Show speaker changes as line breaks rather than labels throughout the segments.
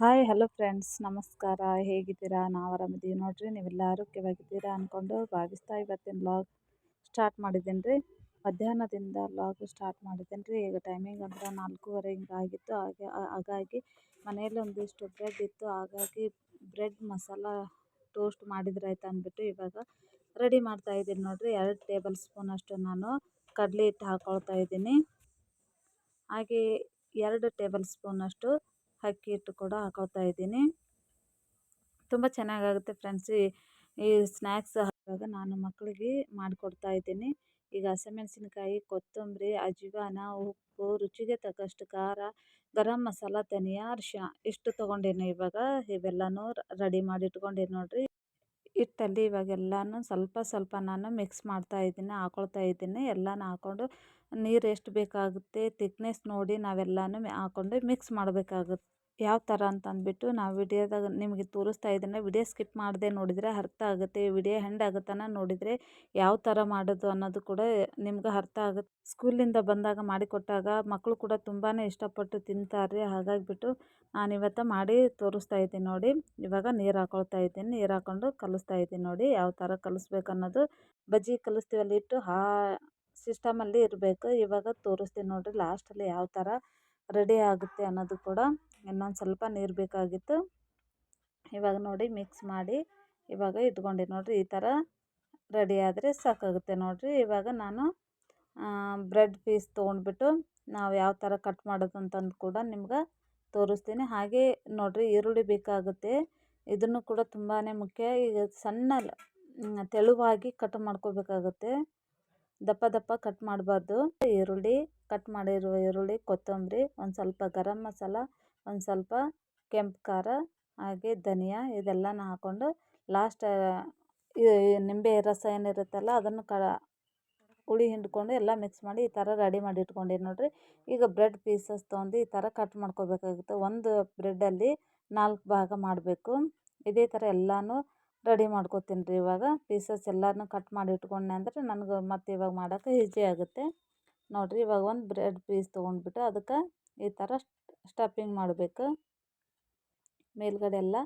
Hi hello friends ನಮಸ್ಕಾರ ಹೇಗಿದ್ದೀರಾ? ನಾವು ಆರಾಮಿದ್ದೀವಿ ನೋಡ್ರಿ. ನೀವೆಲ್ಲ ಆರೋಗ್ಯವಾಗಿದ್ದೀರಾ ಅಂದ್ಕೊಂಡು ಭಾವಿಸ್ತಾ ಇವತ್ತಿನ ಬ್ಲಾಗ್ ಸ್ಟಾರ್ಟ್ ಮಾಡಿದ್ದೀನಿ ರೀ ಮಧ್ಯಾಹ್ನದಿಂದ ಬ್ಲಾಗ್ ಸ್ಟಾರ್ಟ್ ಮಾಡಿದ್ದೀನಿ ರೀ ಈಗ ಟೈಮಿಂಗ್ ಅಂದ್ರೆ ನಾಲ್ಕೂವರೆ ಹಿಂಗೆ ಆಗಿತ್ತು ಹಾಗೆ ಹಾಗಾಗಿ ಮನೆಯಲ್ಲಿ ಒಂದಿಷ್ಟು ಬ್ರೆಡ್ ಇತ್ತು. ಹಾಗಾಗಿ ಬ್ರೆಡ್ ಮಸಾಲ ಟೋಸ್ಟ್ ಮಾಡಿದ್ರಾಯ್ತು ಅಂದ್ಬಿಟ್ಟು ಇವಾಗ ರೆಡಿ ಮಾಡ್ತಾ ಇದ್ದೀನಿ ನೋಡಿರಿ. ಎರಡು ಟೇಬಲ್ ಸ್ಪೂನ್ ಅಷ್ಟು ನಾನು ಕಡಲೆ ಹಿಟ್ಟು ಹಾಕ್ಕೊಳ್ತಾ ಇದ್ದೀನಿ. ಹಾಗೆ ಎರಡು ಟೇಬಲ್ ಸ್ಪೂನಷ್ಟು ಅಕ್ಕಿ ಹಿಟ್ಟು ಕೂಡ ಹಾಕ್ಕೊಳ್ತಾ ಇದ್ದೀನಿ. ತುಂಬ ಚೆನ್ನಾಗಾಗುತ್ತೆ ಫ್ರೆಂಡ್ಸ್. ಈ ಸ್ನ್ಯಾಕ್ಸ್ ಹಾಕಿದಾಗ ನಾನು ಮಕ್ಕಳಿಗೆ ಮಾಡಿಕೊಡ್ತಾ ಇದ್ದೀನಿ. ಈಗ ಹಸಿಮೆಣಸಿನ್ಕಾಯಿ, ಕೊತ್ತಂಬರಿ ಅಜ್ವಾನ ಉಪ್ಪು, ರುಚಿಗೆ ತಕ್ಕಷ್ಟು ಖಾರ, ಗರಂ ಮಸಾಲ, ಧನಿಯಾ ಅರಿಶಿಣ ಇಷ್ಟು ತೊಗೊಂಡೇನಿ ಇವಾಗ. ಇವೆಲ್ಲನೂ ರೆಡಿ ಮಾಡಿ ಇಟ್ಕೊಂಡೇನಿ ನೋಡಿರಿ. ಹಿಟ್ಟಲ್ಲಿ ಇವಾಗೆಲ್ಲನೂ ಸ್ವಲ್ಪ ಸ್ವಲ್ಪ ನಾನು ಮಿಕ್ಸ್ ಮಾಡ್ತಾ ಇದ್ದೀನಿ, ಹಾಕೊಳ್ತಾ ಇದ್ದೀನಿ. ಎಲ್ಲನೂ ಹಾಕ್ಕೊಂಡು ನೀರು ಎಷ್ಟು ಬೇಕಾಗುತ್ತೆ ತಿಕ್ನೆಸ್ ನೋಡಿ ನಾವೆಲ್ಲನೂ ಹಾಕೊಂಡು ಮಿಕ್ಸ್ ಮಾಡಬೇಕಾಗುತ್ತೆ. ಯಾವ ಥರ ಅಂತ ಅಂದ್ಬಿಟ್ಟು ನಾವು ವಿಡಿಯೋದಾಗ ನಿಮಗೆ ತೋರಿಸ್ತಾ ಇದ್ದೇನೆ. ವಿಡಿಯೋ ಸ್ಕಿಪ್ ಮಾಡದೆ ನೋಡಿದರೆ ಅರ್ಥ ಆಗುತ್ತೆ. ವಿಡಿಯೋ ಹೆಂಡ್ ಆಗುತ್ತಾನ ನೋಡಿದರೆ ಯಾವ ಥರ ಮಾಡೋದು ಅನ್ನೋದು ಕೂಡ ನಿಮ್ಗೆ ಅರ್ಥ ಆಗುತ್ತೆ. ಸ್ಕೂಲಿಂದ ಬಂದಾಗ ಮಾಡಿಕೊಟ್ಟಾಗ ಮಕ್ಕಳು ಕೂಡ ತುಂಬಾ ಇಷ್ಟಪಟ್ಟು ತಿಂತಾರೆ. ಹಾಗಾಗಿಬಿಟ್ಟು ನಾನು ಇವತ್ತು ಮಾಡಿ ತೋರಿಸ್ತಾ ಇದ್ದೀನಿ ನೋಡಿ. ಇವಾಗ ನೀರು ಹಾಕೊಳ್ತಾ ಇದ್ದೀನಿ. ನೀರು ಹಾಕೊಂಡು ಕಲಿಸ್ತಾ ಇದ್ದೀನಿ ನೋಡಿ ಯಾವ ಥರ ಕಲಿಸ್ಬೇಕು ಅನ್ನೋದು. ಬಜ್ಜಿ ಕಲಿಸ್ತೀವಲ್ಲಿ ಇಟ್ಟು ಆ ಸಿಸ್ಟಮಲ್ಲಿ ಇರಬೇಕು. ಇವಾಗ ತೋರಿಸ್ತೀನಿ ನೋಡಿರಿ ಲಾಸ್ಟಲ್ಲಿ ಯಾವ ಥರ ರೆಡಿ ಆಗುತ್ತೆ ಅನ್ನೋದು ಕೂಡ. ಇನ್ನೊಂದು ಸ್ವಲ್ಪ ನೀರು ಬೇಕಾಗಿತ್ತು. ಇವಾಗ ನೋಡಿ ಮಿಕ್ಸ್ ಮಾಡಿ ಇವಾಗ ಇಟ್ಕೊಂಡೆ. ನೋಡಿರಿ ಈ ಥರ ರೆಡಿ ಆದರೆ ಸಾಕಾಗುತ್ತೆ ನೋಡಿರಿ. ಇವಾಗ ನಾನು ಬ್ರೆಡ್ ಪೀಸ್ ತೊಗೊಂಡ್ಬಿಟ್ಟು ನಾವು ಯಾವ ಥರ ಕಟ್ ಮಾಡೋದು ಅಂತಂದು ಕೂಡ ನಿಮ್ಗೆ ತೋರಿಸ್ತೀನಿ. ಹಾಗೆ ನೋಡಿರಿ ಈರುಳ್ಳಿ ಬೇಕಾಗುತ್ತೆ. ಇದನ್ನು ಕೂಡ ತುಂಬಾ ಮುಖ್ಯ. ಈಗ ಸಣ್ಣ ತೆಳುವಾಗಿ ಕಟ್ ಮಾಡ್ಕೋಬೇಕಾಗುತ್ತೆ. ದಪ್ಪ ದಪ್ಪ ಕಟ್ ಮಾಡಬಾರ್ದು. ಈರುಳ್ಳಿ ಕಟ್ ಮಾಡಿರುವ ಈರುಳ್ಳಿ, ಕೊತ್ತಂಬರಿ, ಒಂದು ಸ್ವಲ್ಪ ಗರಂ ಮಸಾಲ, ಒಂದು ಸ್ವಲ್ಪ ಕೆಂಪು ಖಾರ, ಹಾಗೆ ಧನಿಯಾ ಇದೆಲ್ಲನ ಹಾಕ್ಕೊಂಡು ಲಾಸ್ಟ್ ನಿಂಬೆ ರಸ ಏನಿರುತ್ತಲ್ಲ ಅದನ್ನು ಕ ಹುಳಿ ಹಿಂಡ್ಕೊಂಡು ಎಲ್ಲ ಮಿಕ್ಸ್ ಮಾಡಿ ಈ ಥರ ರೆಡಿ ಮಾಡಿ ಇಟ್ಕೊಂಡೀನಿ ನೋಡಿರಿ. ಈಗ ಬ್ರೆಡ್ ಪೀಸಸ್ ತೊಗೊಂಡು ಈ ಥರ ಕಟ್ ಮಾಡ್ಕೋಬೇಕಾಗುತ್ತೆ. ಒಂದು ಬ್ರೆಡ್ಡಲ್ಲಿ ನಾಲ್ಕು ಭಾಗ ಮಾಡಬೇಕು. ಇದೇ ಥರ ಎಲ್ಲನೂ ರೆಡಿ ಮಾಡ್ಕೊತೀನಿ ರೀ ಇವಾಗ. ಪೀಸಸ್ ಎಲ್ಲನೂ ಕಟ್ ಮಾಡಿ ಇಟ್ಕೊಂಡೆ ಅಂದರೆ ನನಗೆ ಮತ್ತು ಇವಾಗ ಮಾಡೋಕೆ ಈಜಿ ಆಗುತ್ತೆ. ನೋಡಿರಿ, ಇವಾಗ ಒಂದು ಬ್ರೆಡ್ ಪೀಸ್ ತೊಗೊಂಡ್ಬಿಟ್ಟು ಅದಕ್ಕೆ ಈ ಥರ ಸ್ಟಫಿಂಗ್ ಮಾಡಬೇಕು. ಮೇಲ್ಗಡೆ ಎಲ್ಲ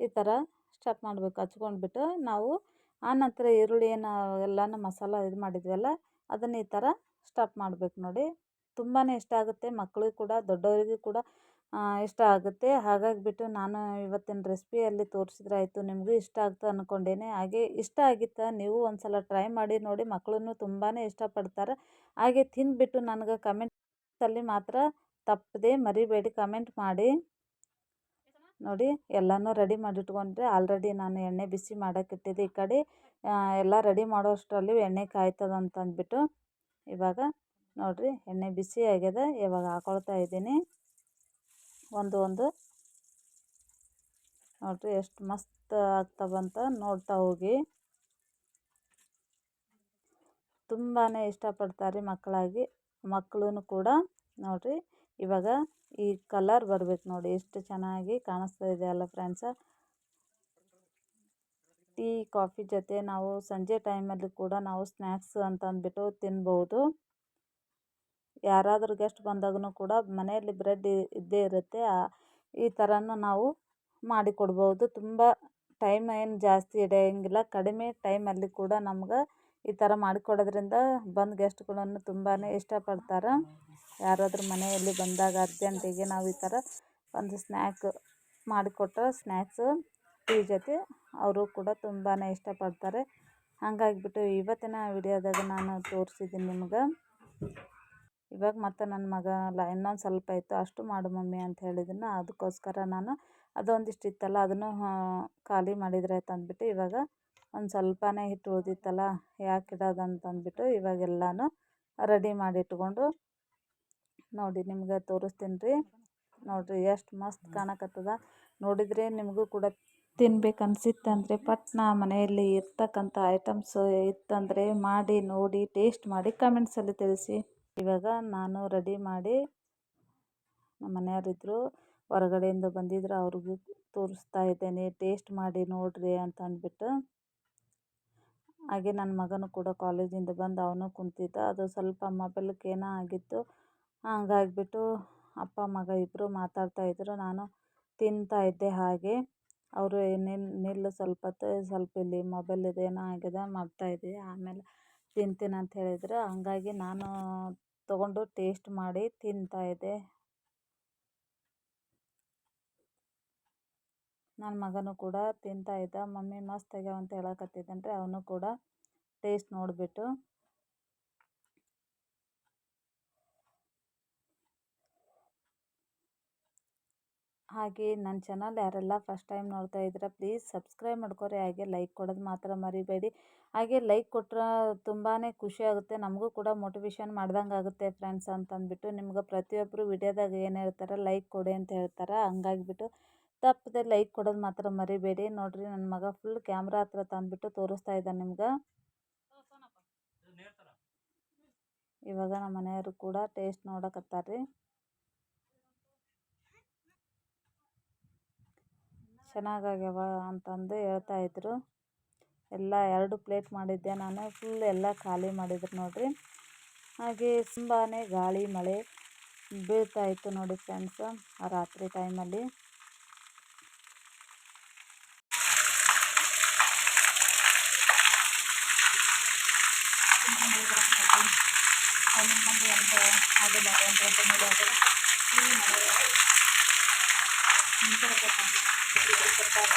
ಈ ಥರ ಸ್ಟಫ್ ಮಾಡಬೇಕು. ಹಚ್ಕೊಂಡ್ಬಿಟ್ಟು ನಾವು ಆನಂತರ ಈರುಳ್ಳಿ ಏನು ಎಲ್ಲನೂ ಮಸಾಲ ಇದು ಮಾಡಿದ್ವಲ್ಲ, ಅದನ್ನು ಈ ಥರ ಸ್ಟಫ್ ಮಾಡಬೇಕು ನೋಡಿ. ತುಂಬಾ ಇಷ್ಟ ಆಗುತ್ತೆ. ಮಕ್ಳಿಗೆ ಕೂಡ, ದೊಡ್ಡವರಿಗೂ ಕೂಡ ಇಷ್ಟ ಆಗುತ್ತೆ. ಹಾಗಾಗಿಬಿಟ್ಟು ನಾನು ಇವತ್ತಿನ ರೆಸಿಪಿಯಲ್ಲಿ ತೋರ್ಸಿದ್ರೆ ಆಯಿತು, ನಿಮಗೂ ಇಷ್ಟ ಆಗ್ತದೆ ಅಂದ್ಕೊಂಡೇನೆ ಹಾಗೆ ಇಷ್ಟ ಆಗಿತ್ತು ನೀವು ಒಂದು ಸಲ ಟ್ರೈ ಮಾಡಿ ನೋಡಿ ಮಕ್ಕಳೂ ತುಂಬಾ ಇಷ್ಟಪಡ್ತಾರೆ. ಹಾಗೆ ತಿಂದುಬಿಟ್ಟು ನನಗೆ ಕಮೆಂಟಲ್ಲಿ ಮಾತ್ರ ತಪ್ಪದೆ ಮರಿಬೇಡಿ, ಕಮೆಂಟ್ ಮಾಡಿ. ನೋಡಿ, ಎಲ್ಲನೂ ರೆಡಿ ಮಾಡಿಟ್ಕೊಂಡ್ರೆ ಆಲ್ರೆಡಿ ನಾನು ಎಣ್ಣೆ ಬಿಸಿ ಮಾಡೋಕ್ಕಿಟ್ಟಿದ್ದೆ ಈ ಕಡೆ. ಎಲ್ಲ ರೆಡಿ ಮಾಡೋ ಅಷ್ಟರಲ್ಲಿ ಎಣ್ಣೆ ಕಾಯ್ತದ ಅಂತಂದ್ಬಿಟ್ಟು ಇವಾಗ ನೋಡಿರಿ, ಎಣ್ಣೆ ಬಿಸಿ ಆಗ್ಯದ ಇವಾಗ ಹಾಕೊಳ್ತಾ ಇದ್ದೀನಿ. ಒಂದು ಒಂದು. ನೋಡಿರಿ ಎಷ್ಟು ಮಸ್ತ್ ಆಗ್ತವಂತ ನೋಡ್ತಾ ಹೋಗಿ. ತುಂಬಾ ಇಷ್ಟಪಡ್ತಾರೆ ಮಕ್ಕಳಾಗಿ ಮಕ್ಕಳೂ ಕೂಡ. ನೋಡಿರಿ, ಇವಾಗ ಈ ಕಲರ್ ಬರ್ಬೇಕು ನೋಡಿ, ಎಷ್ಟು ಚೆನ್ನಾಗಿ ಕಾಣಿಸ್ತಾ ಇದೆ ಅಲ್ಲ ಫ್ರೆಂಡ್ಸ. ಟೀ, ಕಾಫಿ ಜೊತೆ ನಾವು ಸಂಜೆ ಟೈಮಲ್ಲಿ ಕೂಡ ನಾವು ಸ್ನ್ಯಾಕ್ಸ್ ಅಂತ ಅಂದ್ಬಿಟ್ಟು ತಿನ್ಬೋದು. ಯಾರಾದರೂ ಗೆಸ್ಟ್ ಬಂದಾಗೂ ಕೂಡ ಮನೆಯಲ್ಲಿ ಬ್ರೆಡ್ ಇದ್ದೇ ಇರುತ್ತೆ ಈ ಥರನೂ ನಾವು ಮಾಡಿಕೊಡ್ಬೋದು ತುಂಬ ಟೈಮ್ ಏನು ಜಾಸ್ತಿ ಹಿಡಿಯಂಗಿಲ್ಲ. ಕಡಿಮೆ ಟೈಮಲ್ಲಿ ಕೂಡ ನಮ್ಗೆ ಈ ಥರ ಮಾಡಿಕೊಡೋದ್ರಿಂದ ಬಂದ ಗೆಸ್ಟ್ಗಳನ್ನು ತುಂಬಾ ಇಷ್ಟಪಡ್ತಾರೆ. ಯಾರಾದರೂ ಮನೆಯಲ್ಲಿ ಬಂದಾಗ ಅರ್ಜೆಂಟಿಗೆ ನಾವು ಈ ಥರ ಒಂದು ಸ್ನ್ಯಾಕ್ ಮಾಡಿಕೊಟ್ರೆ ಸ್ನ್ಯಾಕ್ಸು ಟೀ ಜೊತೆ ಅವರು ಕೂಡ ತುಂಬಾ ಇಷ್ಟಪಡ್ತಾರೆ. ಹಾಗಾಗಿಬಿಟ್ಟು ಇವತ್ತಿನ ವಿಡಿಯೋದಾಗ ನಾನು ತೋರಿಸಿದ್ದೀನಿ ನಿಮ್ಗೆ. ಇವಾಗ ಮತ್ತು ನನ್ನ ಮಗ ಅಲ್ಲ ಇನ್ನೊಂದು ಸ್ವಲ್ಪ ಇತ್ತು ಅಷ್ಟು ಮಾಡು ಮಮ್ಮಿ ಅಂತ ಹೇಳಿದ್ದನ್ನು ಅದಕ್ಕೋಸ್ಕರ ನಾನು ಅದೊಂದಿಷ್ಟು ಇತ್ತಲ್ಲ ಅದನ್ನು ಖಾಲಿ ಮಾಡಿದರೆ ಆಯ್ತು ಅಂದ್ಬಿಟ್ಟು ಇವಾಗ ಒಂದು ಸ್ವಲ್ಪನೇ ಹಿಟ್ಟು ಉಳಿದಿತ್ತಲ್ಲ ಯಾಕೆ ಇಡೋದು ಅಂತಂದ್ಬಿಟ್ಟು ಇವಾಗೆಲ್ಲನೂ ರೆಡಿ ಮಾಡಿ ಇಟ್ಕೊಂಡು ನೋಡಿ ನಿಮ್ಗೆ ತೋರಿಸ್ತೀನಿ ರೀ. ನೋಡಿರಿ ಎಷ್ಟು ಮಸ್ತ್ ಕಾಣಕತ್ತದ. ನೋಡಿದರೆ ನಿಮಗೂ ಕೂಡ ತಿನ್ಬೇಕು ಅನ್ಸಿತ್ತಂದ್ರೆ ಪಟ್ನ ಮನೆಯಲ್ಲಿ ಇರ್ತಕ್ಕಂಥ ಐಟಮ್ಸ್ ಇತ್ತಂದರೆ ಮಾಡಿ ನೋಡಿ ಟೇಸ್ಟ್ ಮಾಡಿ ಕಮೆಂಟ್ಸಲ್ಲಿ ತಿಳಿಸಿ. ಇವಾಗ ನಾನು ರೆಡಿ ಮಾಡಿ ನಮ್ಮ ಮನೆಯವರಿದ್ದರು ಹೊರಗಡೆಯಿಂದ ಬಂದಿದ್ರು, ಅವ್ರಿಗೂ ತೋರಿಸ್ತಾ ಇದ್ದೇನೆ, ಟೇಸ್ಟ್ ಮಾಡಿ ನೋಡಿರಿ ಅಂತ ಅಂದ್ಬಿಟ್ಟು. ಹಾಗೆ ನನ್ನ ಮಗನೂ ಕೂಡ ಕಾಲೇಜಿಂದ ಬಂದು ಅವನು ಕುಂತಿದ್ದ. ಅದು ಸ್ವಲ್ಪ ಮೊಬೈಲ್ಗೆ ಏನೋ ಆಗಿತ್ತು. ಹಂಗಾಗ್ಬಿಟ್ಟು ಅಪ್ಪ, ಮಗ ಇಬ್ಬರು ಮಾತಾಡ್ತಾ ಇದ್ದರು ನಾನು ತಿಂತಾ ಇದ್ದೆ ಹಾಗೆ. ಅವರು ಏನೇನು ನಿಲ್ಲು ಸ್ವಲ್ಪ ಹೊತ್ತು ಸ್ವಲ್ಪ ಇಲ್ಲಿ ಮೊಬೈಲಿದು ಏನೋ ಆಗಿದೆ ಮಾಡ್ತಾಯಿದ್ದೆ ಆಮೇಲೆ ತಿಂತೀನಿ ಅಂತ ಹೇಳಿದ್ರು. ಹಂಗಾಗಿ ನಾನು ತೊಗೊಂಡು ಟೇಸ್ಟ್ ಮಾಡಿ ತಿಂತಾ ಇದ್ದೆ. ನನ್ನ ಮಗನೂ ಕೂಡ ತಿಂತಾ ಇದ್ದ. ಮಮ್ಮಿ ಮಸ್ತ್ ಆಗ್ಯಾವ ಅಂತ ಹೇಳಕತ್ತಿದ್ದನ್ರಿ ಅವನು ಕೂಡ ಟೇಸ್ಟ್ ನೋಡಿಬಿಟ್ಟು. ಹಾಗೆ ನನ್ನ ಚಾನಲ್ ಯಾರೆಲ್ಲ ಫಸ್ಟ್ ಟೈಮ್ ನೋಡ್ತಾ ಇದ್ದೀರಾ ಪ್ಲೀಸ್ ಸಬ್ಸ್ಕ್ರೈಬ್ ಮಾಡ್ಕೊರಿ. ಹಾಗೆ ಲೈಕ್ ಕೊಡೋದು ಮಾತ್ರ ಮರಿಬೇಡಿ. ಹಾಗೆ ಲೈಕ್ ಕೊಟ್ಟರೆ ತುಂಬಾ ಖುಷಿ ಆಗುತ್ತೆ. ನಮಗೂ ಕೂಡ ಮೋಟಿವೇಶನ್ ಮಾಡ್ದಂಗೆ ಆಗುತ್ತೆ ಫ್ರೆಂಡ್ಸ್ ಅಂತಂದ್ಬಿಟ್ಟು. ನಿಮ್ಗೆ ಪ್ರತಿಯೊಬ್ಬರು ವಿಡಿಯೋದಾಗ ಏನು ಹೇಳ್ತಾರೆ ಲೈಕ್ ಕೊಡಿ ಅಂತ ಹೇಳ್ತಾರೆ? ಹಂಗಾಗಿಬಿಟ್ಟು ತಪ್ಪದೆ ಲೈಕ್ ಕೊಡೋದು ಮಾತ್ರ ಮರಿಬೇಡಿ. ನೋಡಿರಿ ನನ್ನ ಮಗ ಫುಲ್ ಕ್ಯಾಮ್ರಾ ಹತ್ರ ತಂದ್ಬಿಟ್ಟು ತೋರಿಸ್ತಾ ಇದ್ದಾನೆ ನಿಮ್ಗೆ. ಇವಾಗ ನಮ್ಮ ಮನೆಯವರು ಕೂಡ ಟೇಸ್ಟ್ ನೋಡಕತ್ತಾರ್ರಿ. ಚೆನ್ನಾಗಾಗ್ಯಾವ ಅಂತಂದು ಹೇಳ್ತಾಯಿದ್ರು ಎಲ್ಲ ಎರಡು ಪ್ಲೇಟ್ ಮಾಡಿದ್ದೆ ನಾನು ಫುಲ್ ಎಲ್ಲ ಖಾಲಿ ಮಾಡಿದ್ರು ನೋಡಿರಿ. ಹಾಗೆ ತುಂಬಾ ಗಾಳಿ, ಮಳೆ ಬೀಳ್ತಾಯಿತ್ತು ನೋಡಿ ಫ್ರೆಂಡ್ಸ್ ರಾತ್ರಿ ಟೈಮಲ್ಲಿ Obrigada.